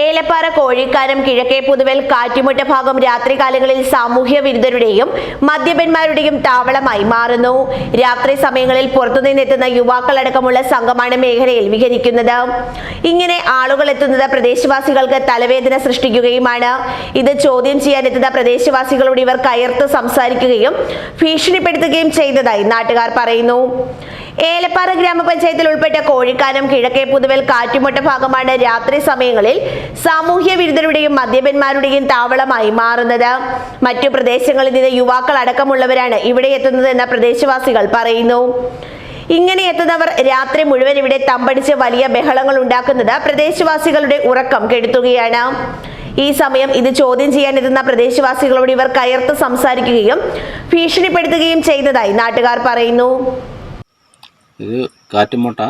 ഏലപ്പാറ കോഴിക്കാനം കിഴക്കേ പുതുവൽ കാറ്റുമുട്ട ഭാഗം രാത്രികാലങ്ങളിൽ സാമൂഹ്യ വിരുദ്ധരുടെയും മദ്യപന്മാരുടെയും താവളമായി മാറുന്നു. രാത്രി സമയങ്ങളിൽ പുറത്തുനിന്നെത്തുന്ന യുവാക്കളടക്കമുള്ള സംഘമാണ് മേഖലയിൽ വിഹരിക്കുന്നത്. ഇങ്ങനെ ആളുകൾ എത്തുന്നത് പ്രദേശവാസികൾക്ക് തലവേദന സൃഷ്ടിക്കുകയുമാണ്. ഇത് ചോദ്യം ചെയ്യാനെത്തുന്ന പ്രദേശവാസികളോട് ഇവർ കയർത്ത് സംസാരിക്കുകയും ഭീഷണിപ്പെടുത്തുകയും ചെയ്തതായി നാട്ടുകാർ പറയുന്നു. ഏലപ്പാറ ഗ്രാമപഞ്ചായത്തിൽ ഉൾപ്പെട്ട കോഴിക്കാനം കിഴക്കേ പുതുവൽ കാറ്റുമുട്ട ഭാഗമാണ് രാത്രി സമയങ്ങളിൽ സാമൂഹ്യ വിരുദ്ധരുടെയും മദ്യപന്മാരുടെയും താവളമായി മാറുന്നത്. മറ്റു പ്രദേശങ്ങളിൽ നിന്ന് യുവാക്കൾ അടക്കമുള്ളവരാണ് ഇവിടെ എത്തുന്നത് എന്ന പ്രദേശവാസികൾ പറയുന്നു. ഇങ്ങനെ എത്തുന്നവർ രാത്രി മുഴുവൻ ഇവിടെ തമ്പടിച്ച് വലിയ ബഹളങ്ങൾ ഉണ്ടാക്കുന്നത് പ്രദേശവാസികളുടെ ഉറക്കം കെടുത്തുകയാണ്. ഈ സമയം ഇത് ചോദ്യം ചെയ്യാൻ എത്തുന്ന പ്രദേശവാസികളോട് ഇവർ കയർത്ത് സംസാരിക്കുകയും ഭീഷണിപ്പെടുത്തുകയും ചെയ്തതായി നാട്ടുകാർ പറയുന്നു. ഇത് കാറ്റുമുട്ട.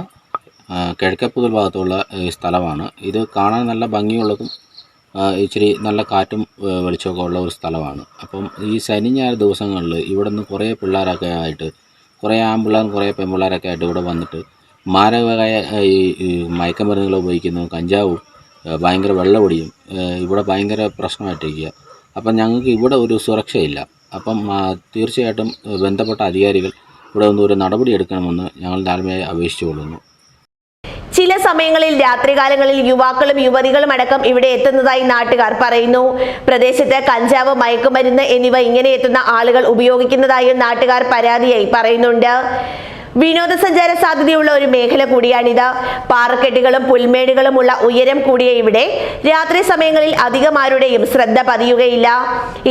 കിഴക്കേപ്പുതൽ ഭാഗത്തുള്ള സ്ഥലമാണ്. ഇത് കാണാൻ നല്ല ഭംഗിയുള്ളതും ഇച്ചിരി നല്ല കാറ്റും വെളിച്ചമൊക്കെ ഉള്ള ഒരു സ്ഥലമാണ്. അപ്പം ഈ ശനി ഞായർ ദിവസങ്ങളിൽ ഇവിടെ നിന്ന് കുറേ പിള്ളേരൊക്കെ ആയിട്ട് കുറേ ആൺപിള്ളേരും കുറേ പെൺപിള്ളേരൊക്കെ ആയിട്ട് ഇവിടെ വന്നിട്ട് മാരകമായ ഈ മയക്കമരുന്നുകൾ ഉപയോഗിക്കുന്നു കഞ്ചാവും ഭയങ്കര വെള്ളപൊടിയും ഇവിടെ ഭയങ്കര പ്രശ്നമായിട്ടിരിക്കുക. അപ്പം ഞങ്ങൾക്ക് ഇവിടെ ഒരു സുരക്ഷയില്ല. അപ്പം തീർച്ചയായിട്ടും ബന്ധപ്പെട്ട അധികാരികൾ ഇവിടെ ഒന്ന് ഒരു നടപടി എടുക്കണമെന്ന് ഞങ്ങൾ താഴ്മയായി അപേക്ഷിച്ചു കൊള്ളുന്നു ചില സമയങ്ങളിൽ രാത്രികാലങ്ങളിൽ യുവാക്കളും യുവതികളും അടക്കം ഇവിടെ എത്തുന്നതായി നാട്ടുകാർ പറയുന്നു. പ്രദേശത്ത് കഞ്ചാവ് മയക്കുമരുന്ന് എന്നിവ ഇങ്ങനെ എത്തുന്ന ആളുകൾ ഉപയോഗിക്കുന്നതായും നാട്ടുകാർ പരാതിയായി പറയുന്നുണ്ട്. വിനോദസഞ്ചാര സാധ്യതയുള്ള ഒരു മേഖല കൂടിയാണിത് പാറക്കെട്ടുകളും പുൽമേടുകളുമുള്ള ഉയരം കൂടിയ ഇവിടെ രാത്രി സമയങ്ങളിൽ അധികം ആരുടെയും ശ്രദ്ധ പതിയുകയില്ല.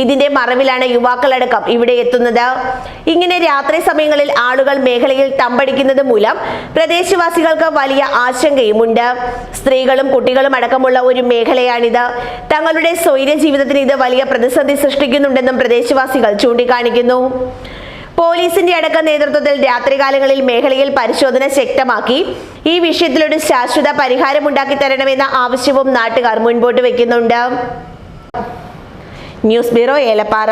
ഇതിന്റെ മറവിലാണ് യുവാക്കളടക്കം ഇവിടെ എത്തുന്നത്. ഇങ്ങനെ രാത്രി സമയങ്ങളിൽ ആളുകൾ മേഖലയിൽ തമ്പടിക്കുന്നത് മൂലം പ്രദേശവാസികൾക്ക് വലിയ ആശങ്കയുമുണ്ട്. സ്ത്രീകളും കുട്ടികളും അടക്കമുള്ള ഒരു മേഖലയാണിത്. തങ്ങളുടെ സ്വൈര്യ ജീവിതത്തിന് ഇത് വലിയ പ്രതിസന്ധി സൃഷ്ടിക്കുന്നുണ്ടെന്നും പ്രദേശവാസികൾ ചൂണ്ടിക്കാണിക്കുന്നു. പോലീസിന്റെ അടക്ക നേതൃത്വത്തിൽ രാത്രികാലങ്ങളിൽ മേഖലയിൽ പരിശോധന ശക്തമാക്കി. ഈ വിഷയത്തിലൊരു ശാശ്വത പരിഹാരമുണ്ടാക്കി തരണമെന്ന ആവശ്യവും നാട്ടുകാർ മുൻപോട്ട് വയ്ക്കുന്നുണ്ട് ന്യൂസ് ബ്യൂറോ ഏലപ്പാറ.